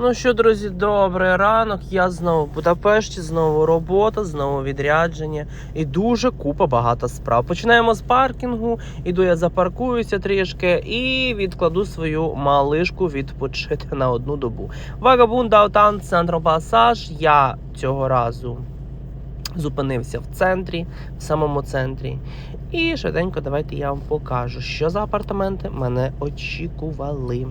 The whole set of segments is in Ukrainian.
Ну що, друзі, добрий ранок. Я знову в Будапешті, знову робота, знову відрядження і дуже купа багато справ. Починаємо з паркінгу. Іду я запаркуюся трішки і відкладу свою малишку відпочити на одну добу. Вагабун Даутан, Центро Пасаж. Я цього разу зупинився в центрі, в самому центрі. І швиденько давайте я вам покажу, що за апартаменти мене очікували.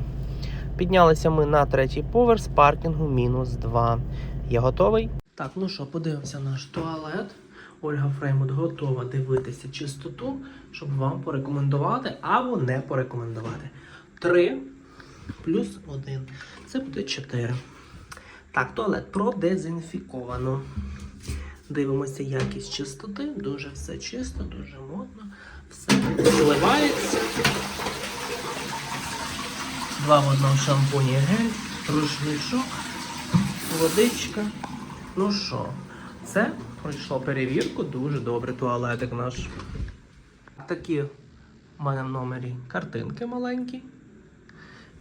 Піднялися ми на третій поверх з паркінгу мінус 2. Я готовий? Так, ну що, подивимося наш туалет. Ольга Фреймут готова дивитися чистоту, щоб вам порекомендувати або не порекомендувати. 3 плюс 1. Це буде 4. Так, туалет продезінфіковано. Дивимося якість чистоти. Дуже все чисто, дуже модно. Все зливається. Два в одному шампуні гель, рушничок, водичка. Ну що, це пройшло перевірку, дуже добре туалетик наш. Такі в мене в номері картинки маленькі.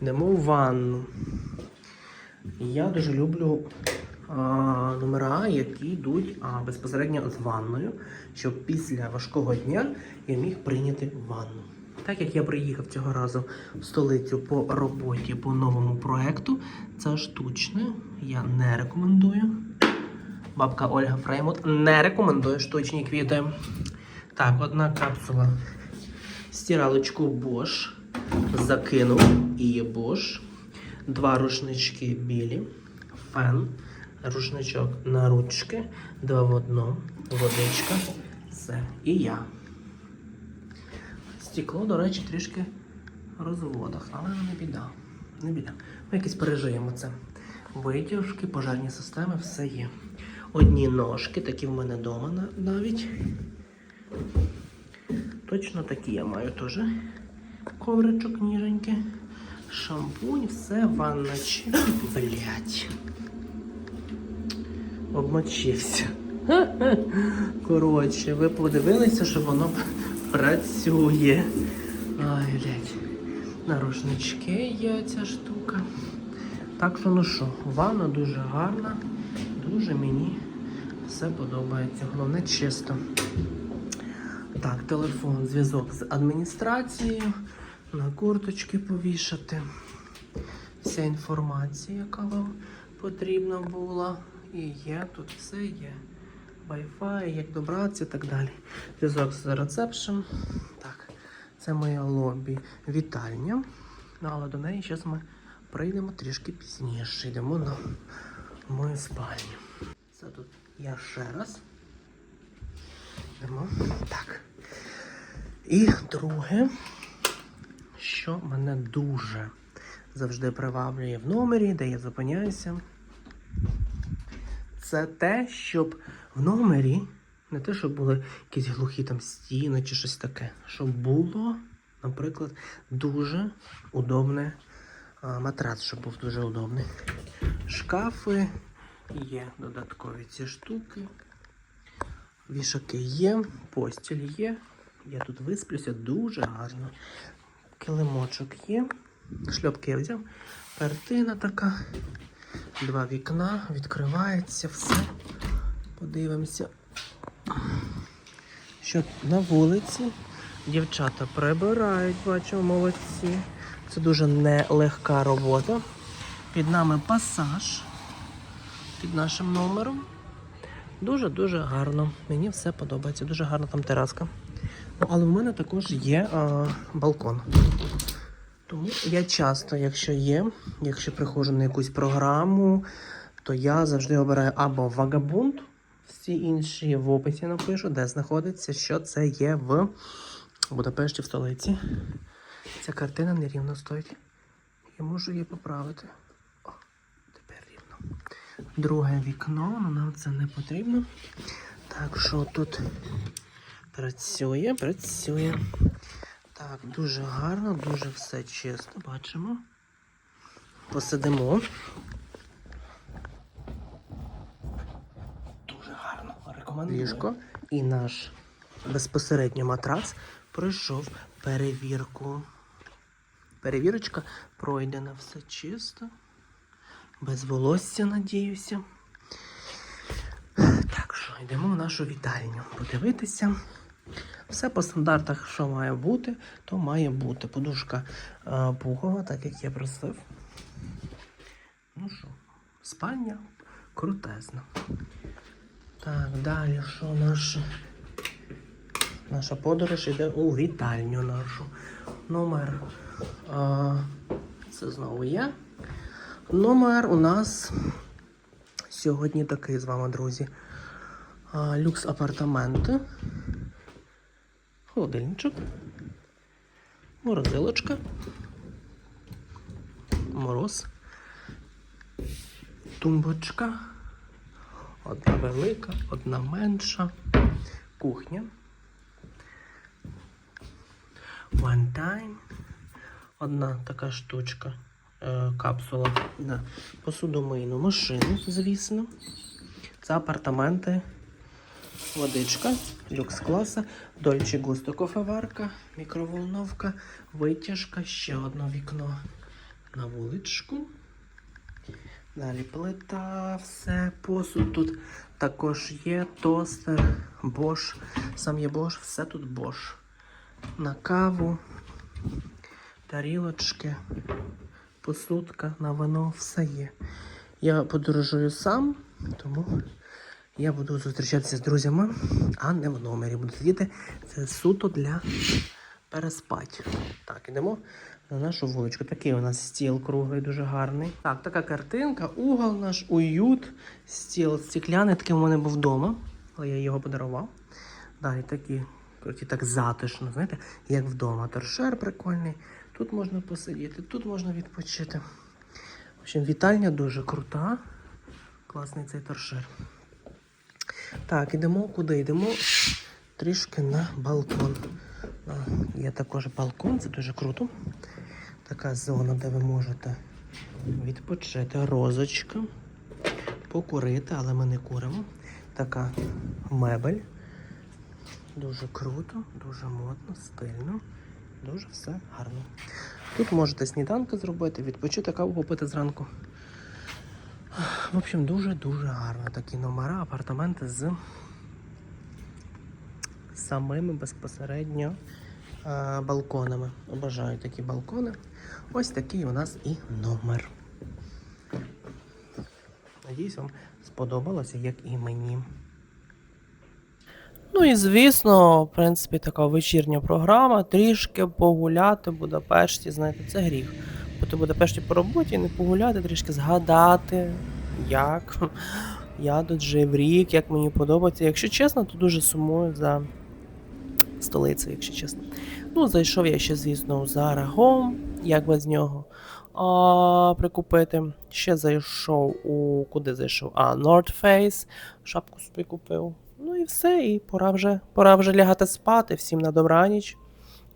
Йдемо в ванну. Я дуже люблю а, номера, які йдуть а, безпосередньо з ванною, щоб після важкого дня я міг прийняти ванну. Так як я приїхав цього разу в столицю по роботі по новому проекту, це штучне, я не рекомендую. Бабка Ольга Фреймут не рекомендує штучні квіти. Так, одна капсула стиралочку Bosch закинув і Bosch. Два рушнички білі, фен, рушничок на ручки, два в одному, водичка, все. І я. Стекло, до речі, трішки в розводах, але не біда. Не біда. Ми якось пережиємо це. Витяжки, пожежні системи, все є. Одні ножки, такі в мене вдома навіть. Точно такі я маю теж. Ковричок ніженький. Шампунь, все, ванна. Блять. Обмочився. Коротше, ви подивилися, що воно працює. Ай, блядь. Нарушнички є ця штука. Так що, ну що, ванна дуже гарна, дуже мені все подобається. Головне чисто. Так, телефон, зв'язок з адміністрацією, на курточки повішати. Вся інформація, яка вам потрібна була. І є, тут все є. Wi-Fi, як добратися і так далі. Зв'язок з рецепшн. Так, це моя лобі вітальня. Ну, але до неї зараз ми прийдемо трішки пізніше. Йдемо на мою спальню. Це тут я ще раз. Йдемо. Так. І друге, що мене дуже завжди приваблює в номері, де я зупиняюся. Це те, щоб в номері не те, щоб були якісь глухі там стіни чи щось таке, щоб було, наприклад, дуже удобне матрац, щоб був дуже удобний. Шкафи є додаткові ці штуки. Вішаки є, постіль є. Я тут висплюся дуже гарно. Килимочок є. Шльопки я взяв. Картина така. Два вікна, відкривається все. Подивимося. Що на вулиці дівчата прибирають, бачимо, молодці. Це дуже нелегка робота. Під нами пасаж під нашим номером. Дуже-дуже гарно. Мені все подобається. Дуже гарна там тераска. Ну, але в мене також є а, балкон. Тому я часто, якщо є, якщо приходжу на якусь програму, то я завжди обираю або вагабунд, всі інші в описі напишу, де знаходиться, що це є в Будапешті в столиці. Ця картина нерівно стоїть. Я можу її поправити. О, тепер рівно. Друге вікно, але нам це не потрібно. Так що тут працює, працює. Так, дуже гарно, дуже все чисто, бачимо. Посидимо. Дуже гарно. Рекомендую. Ліжко і наш безпосередньо матрац пройшов перевірку. Перевірочка пройдена, все чисто. Без волосся, надіюся. Так що, йдемо в нашу вітальню. Подивитися. Все по стандартах, що має бути, то має бути. Подушка е, пухова, так як я просив. Ну що, спальня крутезна. Так, далі що наша? Наша подорож йде у вітальню нашу. Номер. А, це знову я. Номер у нас сьогодні такий з вами, друзі. Люкс апартаменти. Холодильничок. Морозилочка. Мороз. Тумбочка. Одна велика, одна менша. Кухня. One time. Одна така штучка. Е, капсула на посудомийну машину, звісно. Це апартаменти. Водичка, люкс класа, Дольче Густо кофеварка, мікроволновка, витяжка, ще одне вікно на вуличку. Далі плита, все, посуд тут також є, тостер, бош, сам є бош, все тут бош. На каву, тарілочки, посудка, на вино, все є. Я подорожую сам, тому я буду зустрічатися з друзями, а не в номері. Буду сидіти. Це суто для переспать. Так, ідемо на нашу вуличку. Такий у нас стіл круглий, дуже гарний. Так, така картинка, угол наш, уют, стіл стекляний, такий у мене був вдома, але я його подарував. Далі такі, круті, так затишно, знаєте, як вдома. Торшер прикольний. Тут можна посидіти, тут можна відпочити. В общем, вітальня дуже крута. Класний цей торшер. Так, ідемо куди? Йдемо трішки на балкон. Є також балкон, це дуже круто. Така зона, де ви можете відпочити. Розочка, покурити, але ми не куримо. Така мебель. Дуже круто, дуже модно, стильно. Дуже все гарно. Тут можете сніданки зробити, відпочити каву попити зранку. В общем, дуже-дуже гарно такі номера, апартаменти з самими безпосередньо е, балконами. Обожаю такі балкони. Ось такий у нас і номер. Надіюсь, вам сподобалося, як і мені. Ну і звісно, в принципі, така вечірня програма. Трішки погуляти в Будапешті, знаєте, це гріх. Бути в Будапешті по роботі, не погуляти, трішки згадати, як я тут жив рік, як мені подобається. Якщо чесно, то дуже сумую за столицею, якщо чесно. Ну, зайшов я ще, звісно, Zara Home, як без нього а, прикупити. Ще зайшов у. Куди зайшов? А, North Face, шапку собі купив. Ну і все, і пора вже, пора вже лягати спати. Всім на добраніч.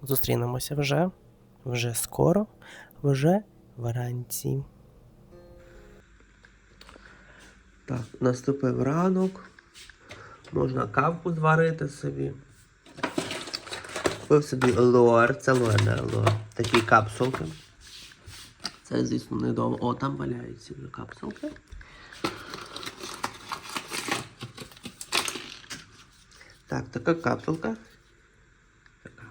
Зустрінемося вже, вже скоро, вже вранці. Так, наступив ранок. Можна кавку зварити собі. Купив собі лор, це лорне лор. Такі капсулки. Це, звісно, не вдома. О, там валяються вже капсулки. Так, така капсулка. Така.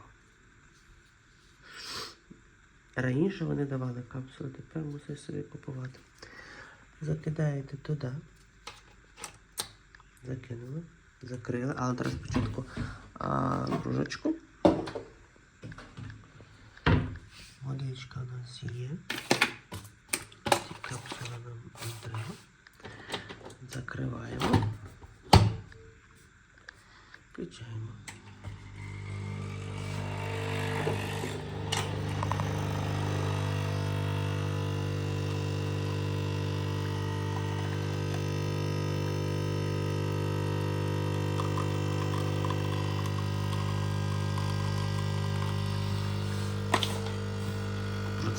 Раніше вони давали капсули, тепер мусиш собі купувати. Закидаєте туди. Закинули, закрили, але зараз спочатку кружечку. Водичка у нас є. Ці капсули нам не треба. Закриваємо. Включаємо.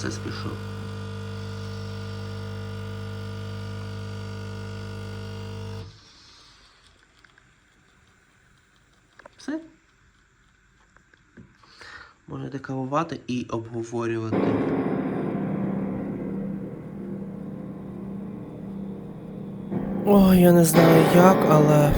Процес пішов. Все. Можете кавувати і обговорювати. Ой, я не знаю як, але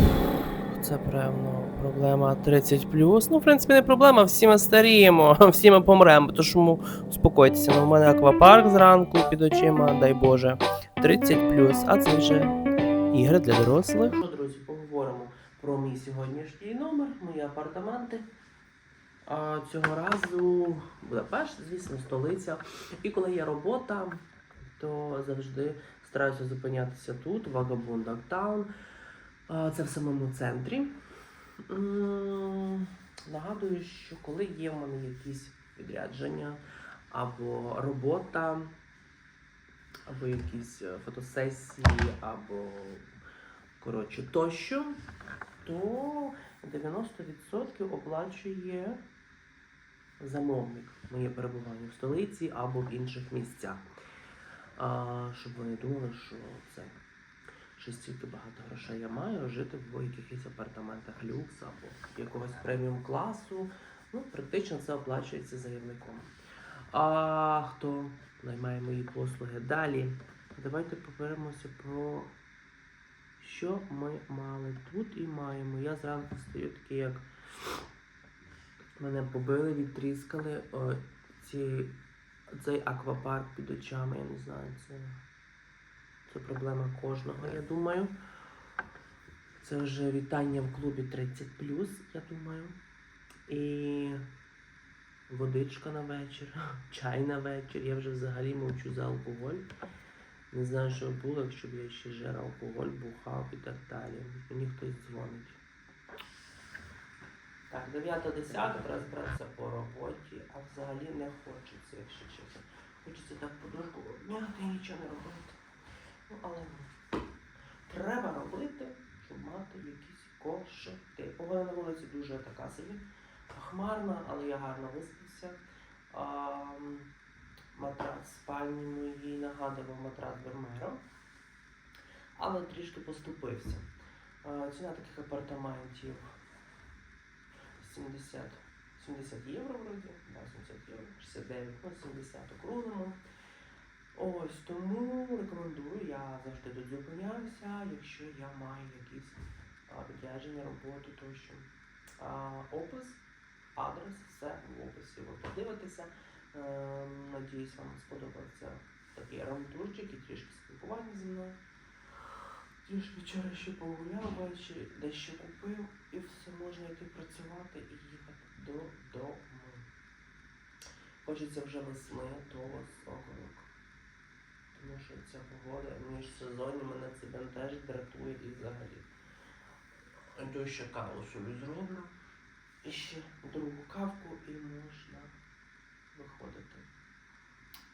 це певно проблема 30 Ну, в принципі, не проблема, всі ми старіємо, всі ми помремо. Тому успокойтеся, ну, у мене аквапарк зранку під очима, дай Боже. 30 а це вже ігри для дорослих. Що, друзі, поговоримо про мій сьогоднішній номер, мої апартаменти. А, цього разу Будапешт, звісно, столиця. І коли є робота, то завжди стараюся зупинятися тут, Вагабунд Таун. Це в самому центрі. Нагадую, що коли є в мене якісь відрядження або робота, або якісь е, фотосесії, або коротше тощо, то 90% оплачує замовник моє перебування в столиці або в інших місцях. Щоб вони думали, що це що стільки багато грошей я маю жити в якихось апартаментах люкс або якогось преміум класу. Ну, практично це оплачується заявником. А хто наймає мої послуги далі? Давайте поберемося про що ми мали тут і маємо. Я зранку стою такий, як мене побили, відтріскали о, ці, цей аквапарк під очами, я не знаю, це, це проблема кожного, я думаю. Це вже вітання в клубі 30 я думаю. І водичка на вечір, чай на вечір. Я вже взагалі мовчу за алкоголь. Не знаю, що було, якщо б я ще жер алкоголь, бухав і так далі. Мені хтось дзвонить. Так, 9-10 треба по роботі, а взагалі не хочеться, якщо чесно. Хочеться так подушку обняти і нічого не робити. Ну, але ні. Треба робити, щоб мати якісь кошти. Погода на вулиці дуже така собі хмарна, але я гарно виспався. А, м, матрас спальні моїй нагадував матрас Бермеро, але трішки поступився. Ціна таких апартаментів 70, 70 євро вроді, да, 70 євро, 69, ну 70 округлимо. Ось тому рекомендую, я завжди тут зупиняюся, якщо я маю якісь відрядження, роботу тощо. Опис, адрес, все в описі. Ви подивитеся. Е, надіюсь, вам сподобався такий раундурчик і трішки спілкування зі мною. Трішки вчора ще погуляв ввечері, дещо купив і все можна йти працювати і їхати додому. Хочеться вже весни до соколок. Тому що ця погода між сезоні мене це бентежить, дратує і взагалі. То ще каву собі зроблю. І ще другу кавку і можна виходити.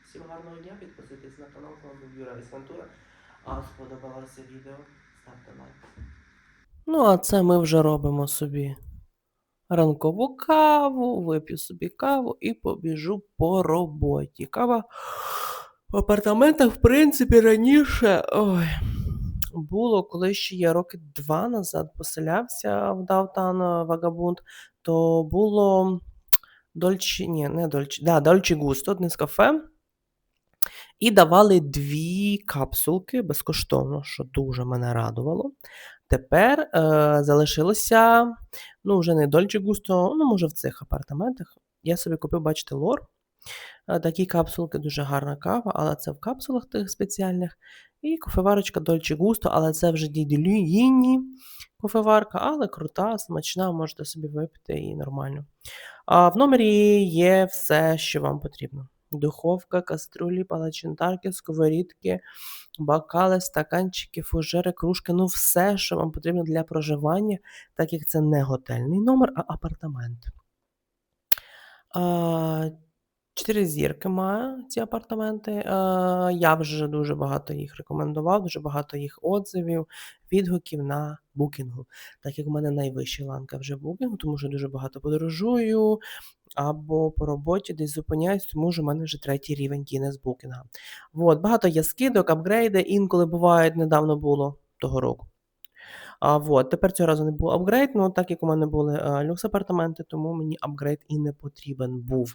Всім гарного дня, підписуйтесь на канал, з вами був Юра Віскантура. А сподобалося відео, ставте лайк. Ну, а це ми вже робимо собі ранкову каву, вип'ю собі каву і побіжу по роботі. Кава в апартаментах, в принципі, раніше ой, було, коли ще я роки два назад поселявся в Даутан Вагабунд, то було Дольчі, ні, не Дольчі, да, Дольчі Густо, одне з кафе. І давали дві капсулки безкоштовно, що дуже мене радувало. Тепер е, залишилося, ну, вже не Дольче Густо, ну, може, в цих апартаментах. Я собі купив, бачите, лор. Е, такі капсулки, дуже гарна кава, але це в капсулах тих спеціальних. І кофеварочка Дольче Густо, але це вже діділюїні кофеварка, але крута, смачна, можете собі випити і нормально. А в номері є все, що вам потрібно. Духовка, каструлі, палачинтарки, сковорідки, бокали, стаканчики, фужери, кружки, ну все, що вам потрібно для проживання, так як це не готельний номер, а апартамент. А, Чотири зірки має ці апартаменти. А, Я вже дуже багато їх рекомендував, дуже багато їх отзивів, відгуків на букінгу. Так як у мене найвища ланка вже букінгу, тому що дуже багато подорожую або по роботі десь зупиняюсь, тому що в мене вже третій рівень Guinness букінга. От, багато є скидок, апгрейди, інколи бувають, недавно було того року. А, вот, Тепер цього разу не був апгрейд, ну так як у мене були люкс-апартаменти, тому мені апгрейд і не потрібен був.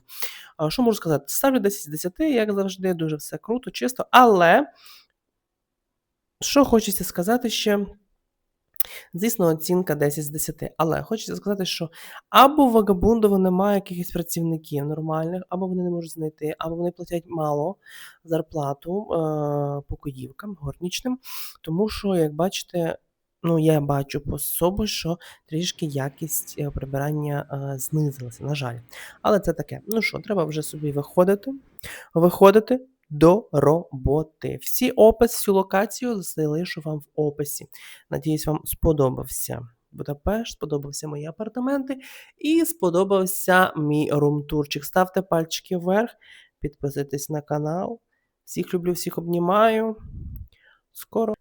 А, Що можу сказати? Ставлю 10 з 10, як завжди, дуже все круто, чисто, але що хочеться сказати ще? Звісно, оцінка 10 з 10. Але хочеться сказати, що або в Вагабундово немає якихось працівників нормальних, або вони не можуть знайти, або вони платять мало зарплату е, покоївкам, горнічним. Тому що, як бачите, ну я бачу по собі, що трішки якість е, прибирання е, знизилася, на жаль. Але це таке. Ну що, треба вже собі виходити, виходити до роботи. Всі опис, всю локацію залишу вам в описі. Надіюсь, вам сподобався Будапешт, сподобався мої апартаменти і сподобався мій румтурчик. Ставте пальчики вверх, підписуйтесь на канал. Всіх люблю, всіх обнімаю. Скоро.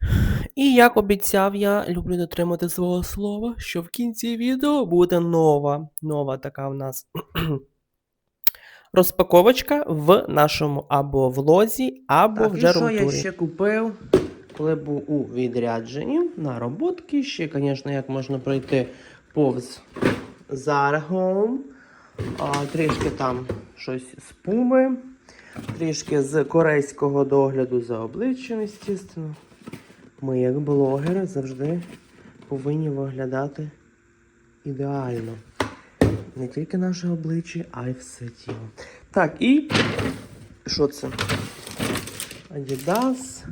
І як обіцяв, я люблю дотримати свого слова, що в кінці відео буде нова, нова така в нас розпаковочка в нашому або влозі, або Так, вже і що я ще купив, коли був у відрядженні на роботки. Ще, звісно, як можна пройти повз. А, трішки там щось з пуми, трішки з корейського догляду за обличчям, звісно. Ми, як блогери, завжди повинні виглядати ідеально. Не тільки наше обличчя, а й все тіло. Так, і що це? Adidas.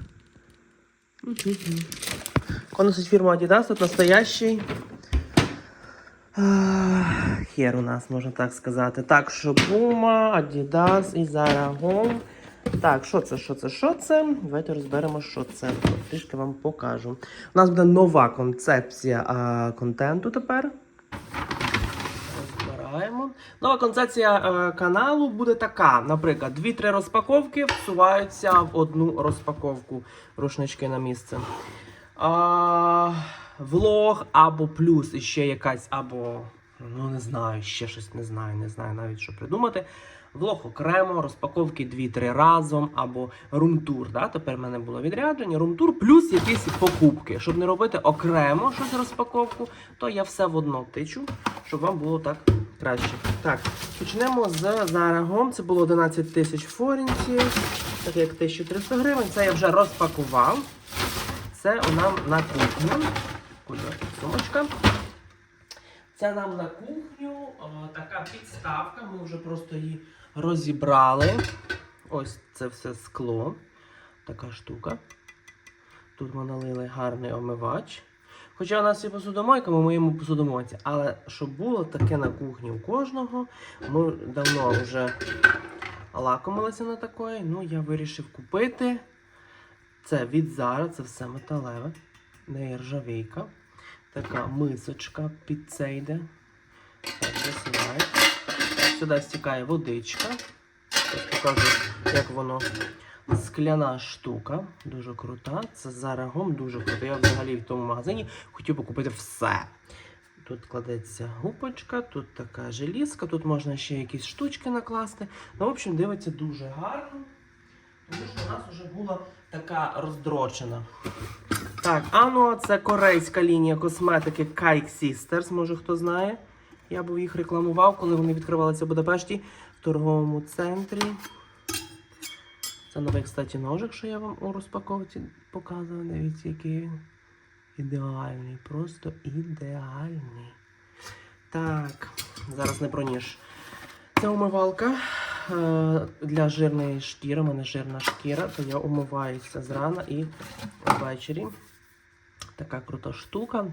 Хто носить фірму Adidas, тут настоящий хер у нас, можна так сказати. Так, що Puma, Adidas і Zara Home. Так, що це, що це, що це? Давайте розберемо, що це. Трішки вам покажу. У нас буде нова концепція а, контенту тепер. Розбираємо. Нова концепція е, каналу буде така: наприклад, 2-3 розпаковки всуваються в одну розпаковку рушнички на місце. А, влог або плюс іще якась, або, ну не знаю, ще щось не знаю, не знаю навіть що придумати. Влог окремо, розпаковки 2-3 разом, або румтур. Да? Тепер в мене було відрядження, румтур, плюс якісь покупки. Щоб не робити окремо щось розпаковку, то я все в одно тичу, щоб вам було так краще. Так, почнемо з зарагом. Це було 11 тисяч форінців, так як 1300 гривень. Це я вже розпакував. Це нам на кухню. Куди сумочка. Це нам на кухню така підставка. Ми вже просто її розібрали. Ось це все скло. Така штука. Тут ми налили гарний омивач. Хоча у нас є посудомойка, ми миємо посудомойці. Але щоб було таке на кухні у кожного, ми давно вже лакомилися на такої. Ну, я вирішив купити. Це від Zara, це все металеве, не ржавійка. Така мисочка під це йде. Так, засіває. Сюди стікає водичка. Ось покажу, як воно. Скляна штука, дуже крута. Це за рагом дуже круто. Я взагалі в тому магазині хотів би купити все. Тут кладеться гупочка, тут така желізка, тут можна ще якісь штучки накласти. Ну, в общем, дивиться дуже гарно. Тому що у нас вже була така роздрочена. Так, Ано це корейська лінія косметики Kike Sisters, може хто знає. Я був їх рекламував, коли вони відкривалися в Будапешті в торговому центрі. Це новий, кстати, ножик, що я вам у розпаковці показував. Дивіться, який він ідеальний, просто ідеальний. Так, зараз не про ніж. Це умивалка е, для жирної шкіри. У мене жирна шкіра, то я умиваюся зрана і ввечері. Така крута штука.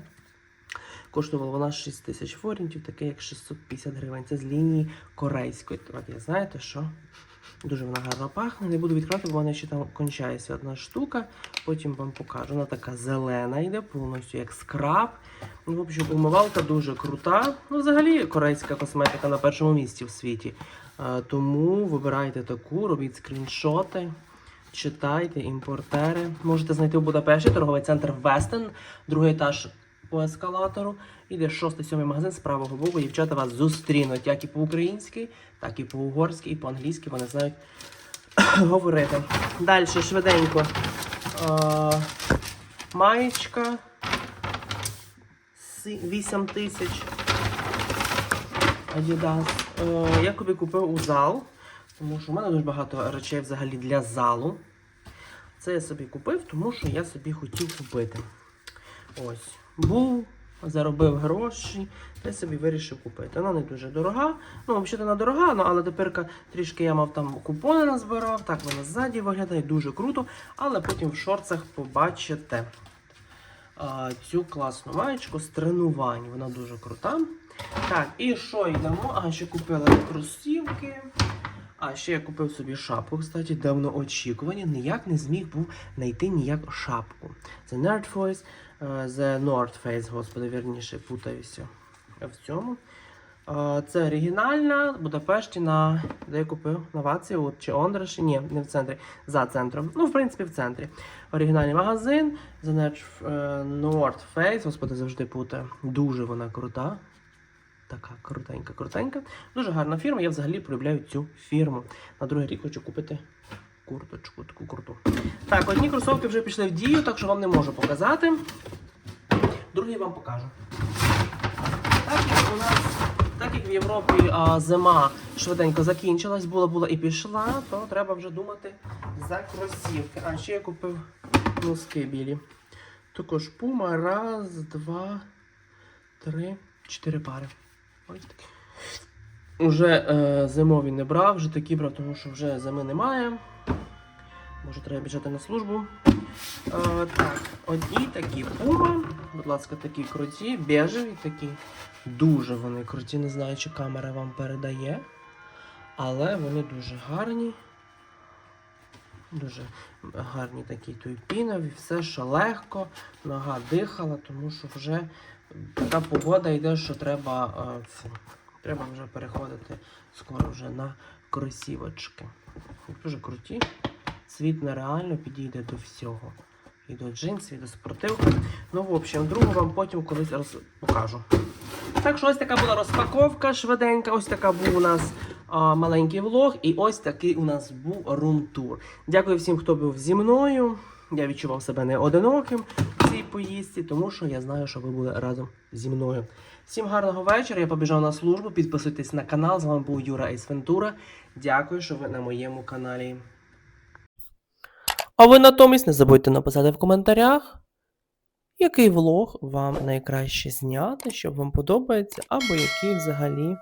Коштувала вона 6 тисяч форінтів, таке як 650 гривень. Це з лінії корейської. Так, я знаєте що? Дуже вона гарно пахне. Не буду відкривати, бо вона ще там кончається одна штука. Потім вам покажу. Вона така зелена йде, повністю як скраб. Ну, в общем, умивалка дуже крута. Ну, взагалі, корейська косметика на першому місці в світі. Е, тому вибирайте таку, робіть скріншоти. Читайте, імпортери. Можете знайти в Будапешті торговий центр Вестен, другий етаж по ескалатору. Іде шостий сьомий магазин з правого боку. Дівчата вас зустрінуть як і по-українськи, так і по-угорськи, і по-англійськи. Вони знають говорити. Далі швиденько. Маєчка. 8 тисяч. Adidas. Е, я купив у зал, тому що в мене дуже багато речей взагалі для залу. Це я собі купив, тому що я собі хотів купити. Ось. Був, заробив гроші, та собі вирішив купити. Вона не дуже дорога. Ну, взагалі вона дорога, ну, але тепер трішки я мав там купони назбирав. Так вона ззаді виглядає дуже круто. Але потім в шорцах побачите а, цю класну маєчку з тренувань. Вона дуже крута. Так, і що йдемо? А, ще купила кросівки. А ще я купив собі шапку, кстати, давно очікування. Ніяк не зміг був знайти ніяк шапку. Це Nerd Voice, е, The North Face, господи, вірніше, путаюся в цьому. Е, Це оригінальна в Будапешті на де я купив на Ваці от, чи Ондраші. Ні, не в центрі, за центром. Ну, в принципі, в центрі. Оригінальний магазин. The Nerd, е, North Face, господи, завжди путаю. Дуже вона крута. Така крутенька, крутенька. Дуже гарна фірма. Я взагалі полюбляю цю фірму. На другий рік хочу купити курточку, таку круту. Так, одні кросовки вже пішли в дію, так що вам не можу показати. Другі вам покажу. Так як у нас, так як в Європі а, зима швиденько закінчилась, була була і пішла, то треба вже думати за кросівки. А ще я купив носки білі. Також пума. Раз, два, три, чотири пари. Ось. Уже е, зимові не брав, вже такі брав, тому що вже зими немає. Може, треба біжати на службу. Е, так, одні такі пума. Будь ласка, такі круті, бежеві такі. Дуже вони круті. Не знаю, чи камера вам передає. Але вони дуже гарні. Дуже гарні такі тюйпінові, все що легко, нога дихала, тому що вже така погода йде, що треба, це, треба вже переходити скоро вже на кросівочки. Дуже круті. Цвіт нереально підійде до всього. І до джинсів, і до спортивки. Ну, в общем, другу вам потім колись роз... покажу. Так що ось така була розпаковка швиденька. Ось така був у нас а, маленький влог, і ось такий у нас був рум-тур. Дякую всім, хто був зі мною. Я відчував себе не одиноким поїздці, тому що я знаю, що ви були разом зі мною. Всім гарного вечора. Я побіжав на службу. Підписуйтесь на канал. З вами був Юра Ейсвентура. Дякую, що ви на моєму каналі. А ви натомість не забудьте написати в коментарях, який влог вам найкраще зняти, що вам подобається, або який взагалі